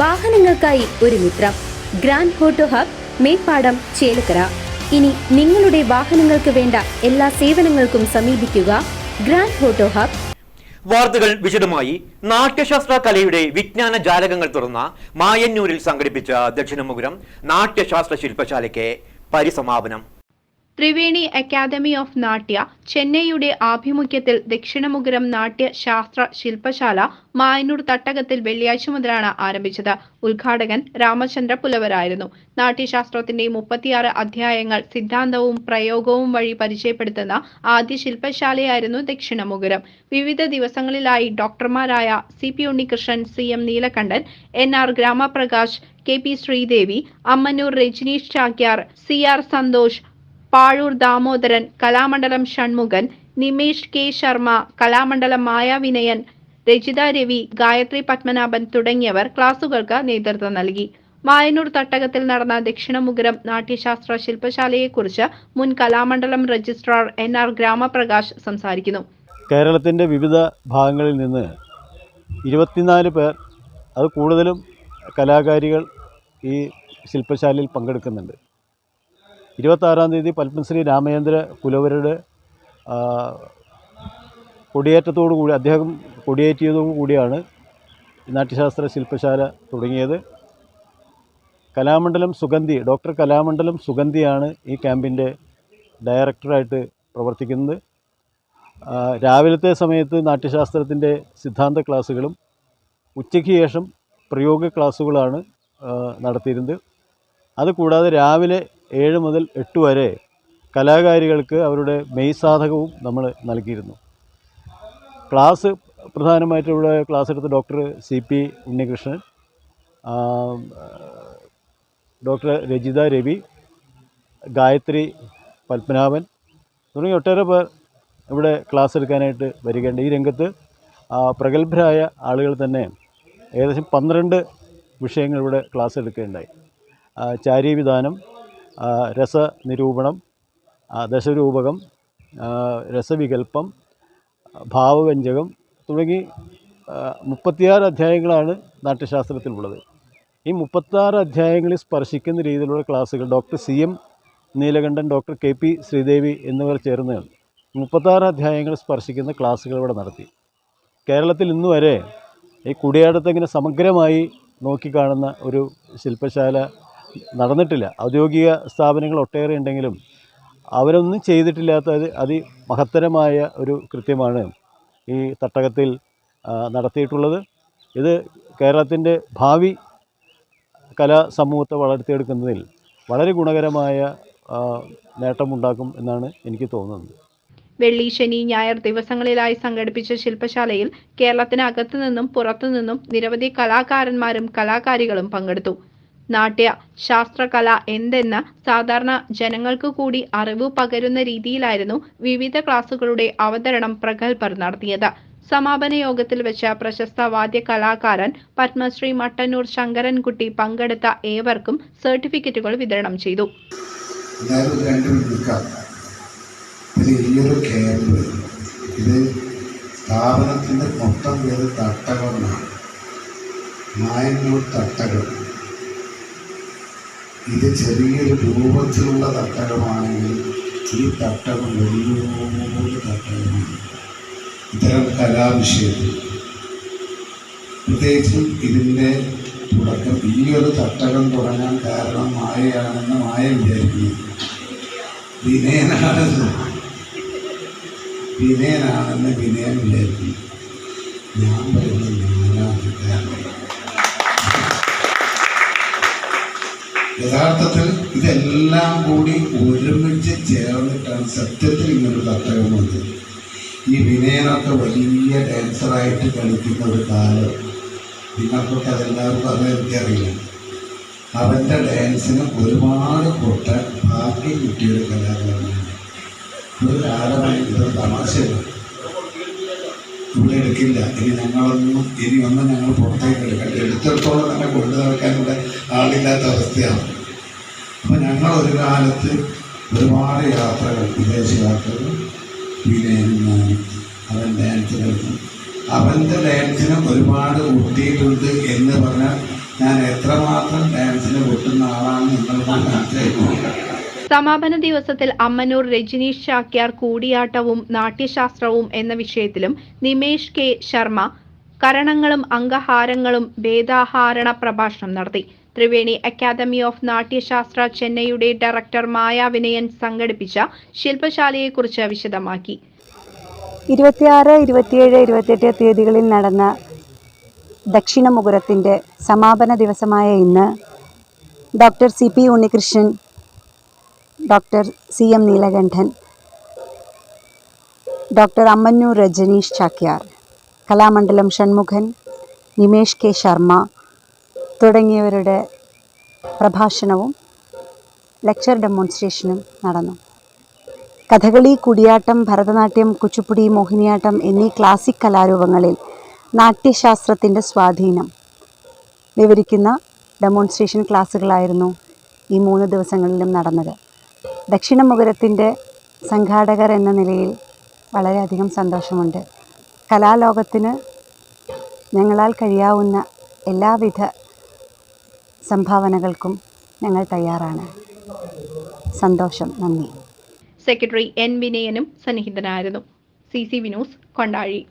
വാഹനങ്ങൾക്കായി ഒരു മിത്രം. ഗ്രാൻഡ് ഹോട്ടോ ഹബ് മേപ്പാടം ചേലക്കര. ഇനി നിങ്ങളുടെ വാഹനങ്ങൾക്ക് വേണ്ട എല്ലാ സേവനങ്ങൾക്കും സമീപിക്കുക ഗ്രാൻഡ് ഹോട്ടോ ഹബ്. വാർത്തകൾ വിശദമായി. നാട്യശാസ്ത്ര കലയുടെ വിജ്ഞാന ജാലകങ്ങൾ തുറന്ന മായന്നൂരിൽ സംഘടിപ്പിച്ച ദക്ഷിണമുഖുരം നാട്യശാസ്ത്ര ശില്പശാലയ്ക്ക് പരിസമാപനം. ത്രിവേണി അക്കാദമി ഓഫ് നാട്യ ചെന്നൈയുടെ ആഭിമുഖ്യത്തിൽ ദക്ഷിണമുഖരം നാട്യ ശാസ്ത്ര ശില്പശാല മായന്നൂർ തട്ടകത്തിൽ വെള്ളിയാഴ്ച മുതലാണ് ആരംഭിച്ചത്. ഉദ്ഘാടകൻ രാമചന്ദ്ര പുലവരായിരുന്നു. നാട്യശാസ്ത്രത്തിന്റെ മുപ്പത്തിയാറ് അധ്യായങ്ങൾ സിദ്ധാന്തവും പ്രയോഗവും വഴി പരിചയപ്പെടുത്തുന്ന ആദ്യ ശില്പശാലയായിരുന്നു ദക്ഷിണമുഖരം. വിവിധ ദിവസങ്ങളിലായി ഡോക്ടർമാരായ C P Unnikrishnan C M Neelakantan N R Gramaprakash K P Sreedevi Ammannur Rajaneesh Chakyar C R Santhosh Pazhoor Damodaran Kalamandalam Shanmukhan Nimesh K Sharma Kalamandalam Mayavinayan Rajitha Ravi Gayathri Padmanabhan തുടങ്ങിയവർ ക്ലാസുകൾക്ക് നേതൃത്വം നൽകി. മായനൂർ തട്ടകത്തിൽ നടന്ന ദക്ഷിണമുഖരം നാട്യശാസ്ത്ര ശില്പശാലയെക്കുറിച്ച് മുൻ Kalamandalam registrar N R Gramaprakash സംസാരിക്കുന്നു. കേരളത്തിന്റെ വിവിധ ഭാഗങ്ങളിൽ നിന്ന് ഇരുപത്തിനാല് പേർ അത് കൂടുതലും കലാകാരികൾ ഈ ശില്പശാലയിൽ പങ്കെടുക്കുന്നുണ്ട്. ഇരുപത്താറാം തീയതി പത്മശ്രീ രാമചന്ദ്ര കുലവരുടെ കൊടിയേറ്റത്തോടു കൂടി അദ്ദേഹം കൊടിയേറ്റിയതോടു കൂടിയാണ് നാട്യശാസ്ത്ര ശില്പശാല തുടങ്ങിയത്. കലാമണ്ഡലം സുഗന്ധി ഡോക്ടർ കലാമണ്ഡലം സുഗന്ധിയാണ് ഈ ക്യാമ്പിന്റെ ഡയറക്ടറായിട്ട് പ്രവർത്തിക്കുന്നത്. രാവിലത്തെ സമയത്ത് നാട്യശാസ്ത്രത്തിന്റെ സിദ്ധാന്ത ക്ലാസ്സുകളും ഉച്ചയ്ക്ക് ശേഷം പ്രയോഗ ക്ലാസ്സുകളാണ് നടത്തിയിരുന്നത്. അതുകൂടാതെ രാവിലെ ഏഴ് മുതൽ എട്ട് വരെ കലാകാരികൾക്ക് അവരുടെ മെയ് സാധകവും നമ്മൾ നൽകിയിരുന്നു. ക്ലാസ് പ്രധാനമായിട്ടും ഇവിടെ ക്ലാസ് എടുത്ത doctor C P Unnikrishnan doctor Rajitha Ravi Gayathri Padmanabhan തുടങ്ങി ഒട്ടേറെ പേർ ഇവിടെ ക്ലാസ് എടുക്കാനായിട്ട് വരികയുണ്ട്. ഈ രംഗത്ത് പ്രഗത്ഭരായ ആളുകൾ തന്നെ ഏകദേശം പന്ത്രണ്ട് വിഷയങ്ങൾ ഇവിടെ ക്ലാസ് എടുക്കുകയുണ്ടായി. ചാരിവിധാനം രസനിരൂപണം ദശരൂപകം രസവികൽപ്പം ഭാവവ്യഞ്ജകം തുടങ്ങി മുപ്പത്തിയാറ് അധ്യായങ്ങളാണ് നാട്യശാസ്ത്രത്തിലുള്ളത്. ഈ മുപ്പത്താറ് അധ്യായങ്ങളിൽ സ്പർശിക്കുന്ന രീതിയിലുള്ള ക്ലാസ്സുകൾ doctor C M Neelakantan doctor K P Sreedevi എന്നിവർ ചേർന്ന് മുപ്പത്താറ് അധ്യായങ്ങൾ സ്പർശിക്കുന്ന ക്ലാസ്സുകൾ ഇവിടെ നടത്തി. കേരളത്തിൽ ഇന്നു വരെ ഈ കുടിയാടത്തെ ഇങ്ങനെ സമഗ്രമായി നോക്കിക്കാണുന്ന ഒരു ശില്പശാല നടന്നിട്ടില്ല. ഔദ്യോഗിക സ്ഥാപനങ്ങൾ ഒട്ടേറെ ഉണ്ടെങ്കിലും അവരൊന്നും ചെയ്തിട്ടില്ലാത്ത അതി മഹത്തരമായ ഒരു കൃത്യമാണ് ഈ തട്ടകത്തിൽ നടത്തിയിട്ടുള്ളത്. ഇത് കേരളത്തിന്റെ ഭാവി കലാ സമൂഹത്തെ വളർത്തിയെടുക്കുന്നതിൽ വളരെ ഗുണകരമായ നേട്ടമുണ്ടാക്കും എന്നാണ് എനിക്ക് തോന്നുന്നത്. വെള്ളി ശനി ഞായർ ദിവസങ്ങളിലായി സംഘടിപ്പിച്ച ശില്പശാലയിൽ കേരളത്തിനകത്തു നിന്നും പുറത്തു നിന്നും നിരവധി കലാകാരന്മാരും കലാകാരികളും പങ്കെടുത്തു. നാട്യ ശാസ്ത്രകല എന്തെന്ന് സാധാരണ ജനങ്ങൾക്ക് കൂടി അറിവ് പകരുന്ന രീതിയിലായിരുന്നു വിവിധ ക്ലാസുകളുടെ അവതരണം പ്രഗത്ഭർ നടത്തിയത്. സമാപന യോഗത്തിൽ വെച്ച പ്രശസ്ത വാദ്യ കലാകാരൻ പത്മശ്രീ മട്ടന്നൂർ ശങ്കരൻകുട്ടി പങ്കെടുത്ത ഏവർക്കും സർട്ടിഫിക്കറ്റുകൾ വിതരണം ചെയ്തു. ഇത് സ്ഥാപനത്തിന്റെ മൊത്തം പേര് തട്ടകം എന്നാണ്. മായന്നൂർ തട്ടകം. ഇത് ചെറിയൊരു രൂപത്തിലുള്ള തട്ടകമാണെങ്കിൽ ഈ തട്ടകം വലിയൊരു തട്ടകമാണ് ഇത്തരം കലാവിഷയത്തിൽ പ്രത്യേകിച്ചും ഇതിന്റെ തുടക്കം ഈ ഒരു തട്ടകം തുടങ്ങാൻ കാരണം മായയാണെന്ന് മായ വിചാരിക്കുന്നു. വിനയനാണെന്ന് വിനയനാണെന്ന് വിനയൻ വിചാരിക്കുന്നു. ഞാൻ പറയുന്നത് യഥാർത്ഥത്തിൽ ഇതെല്ലാം കൂടി ഒരുമിച്ച് ചേർന്നിട്ടാണ് സത്യത്തിൽ ഇങ്ങനൊരു തട്ടകം വന്നത്. ഈ വിനയനൊക്കെ വലിയ ഡാൻസറായിട്ട് കളിക്കുന്ന ഒരു കാലം. നിങ്ങൾക്കൊക്കെ അതെല്ലാവർക്കും അത് എനിക്കറിയില്ല. അവന്റെ ഡാൻസിന് ഒരുപാട് പൊട്ട ഭാഗ്യം കിട്ടിയൊരു കലാകാരനാണ് ഒരു കാലമായി ഇതൊരു തമാശയാണ് ഇവിടെ എടുക്കില്ല. ഇനി ഞങ്ങളൊന്നും ഇനി ഒന്നും ഞങ്ങൾ പുറത്തേക്ക് എടുക്കണ്ട. എടുത്തിടത്തോളം തന്നെ കൊണ്ടു നടക്കാനുള്ള ആളില്ലാത്ത അവസ്ഥയാണ്. അപ്പം ഞങ്ങൾ ഒരു കാലത്ത് ഒരുപാട് യാത്രകൾ വിദേശ യാത്രകൾ വിനയനും അവൻ കളിക്കും അവന്റെ ഡാൻസിനും ഒരുപാട് ഒട്ടിയിട്ടുണ്ട് എന്ന് പറഞ്ഞാൽ ഞാൻ എത്രമാത്രം ഡാൻസിന് പൊട്ടുന്ന ആളാണ് നിങ്ങൾ മനസ്സിലാക്കുന്നത് സമാപന ദിവസത്തിൽ അമ്മനൂർ രജനീഷ് ചാക്യാർ കൂടിയാട്ടവും നാട്യശാസ്ത്രവും എന്ന വിഷയത്തിലും നിമേഷ് കെ ശർമ്മ കരണങ്ങളും അംഗഹാരങ്ങളും വേദാഹാരണ പ്രഭാഷണം നടത്തി. ത്രിവേണി അക്കാദമി ഓഫ് നാട്യശാസ്ത്ര ചെന്നൈയുടെ ഡയറക്ടർ മായ വിനയൻ സംഘടിപ്പിച്ച ശില്പശാലയെക്കുറിച്ച് വിശദമാക്കി. ഇരുപത്തിയാറ് ഇരുപത്തിയേഴ് ഇരുപത്തിയെട്ട് തീയതികളിൽ നടന്ന ദക്ഷിണമുകുരത്തിന്റെ സമാപന ദിവസമായ ഇന്ന് doctor C P Unnikrishnan doctor C M Neelakantan doctor Ammannur Rajaneesh Chakyar Kalamandalam Shanmukhan Nimesh K Sharma തുടങ്ങിയവരുടെ പ്രഭാഷണവും ലെക്ചർ ഡെമോൺസ്ട്രേഷനും നടന്നു. കഥകളി കുടിയാട്ടം ഭരതനാട്യം കുച്ചിപ്പുടി മോഹിനിയാട്ടം എന്നീ ക്ലാസിക് കലാരൂപങ്ങളിൽ നാട്യശാസ്ത്രത്തിന്റെ സ്വാധീനം വിവരിക്കുന്ന ഡെമോൺസ്ട്രേഷൻ ക്ലാസ്സുകളായിരുന്നു ഈ മൂന്ന് ദിവസങ്ങളിലും നടന്നത്. ദക്ഷിണമുഖരത്തിന്റെ സംഘാടകർ എന്ന നിലയിൽ വളരെയധികം സന്തോഷമുണ്ട്. കലാലോകത്തിന് ഞങ്ങളാൽ കഴിയാവുന്ന എല്ലാവിധ സംഭാവനകൾക്കും ഞങ്ങൾ തയ്യാറാണ്. സന്തോഷം നന്ദി. സെക്രട്ടറി എൻ വിനയനും സന്നിഹിതനായിരുന്നു. C C Vinos Kondazhi.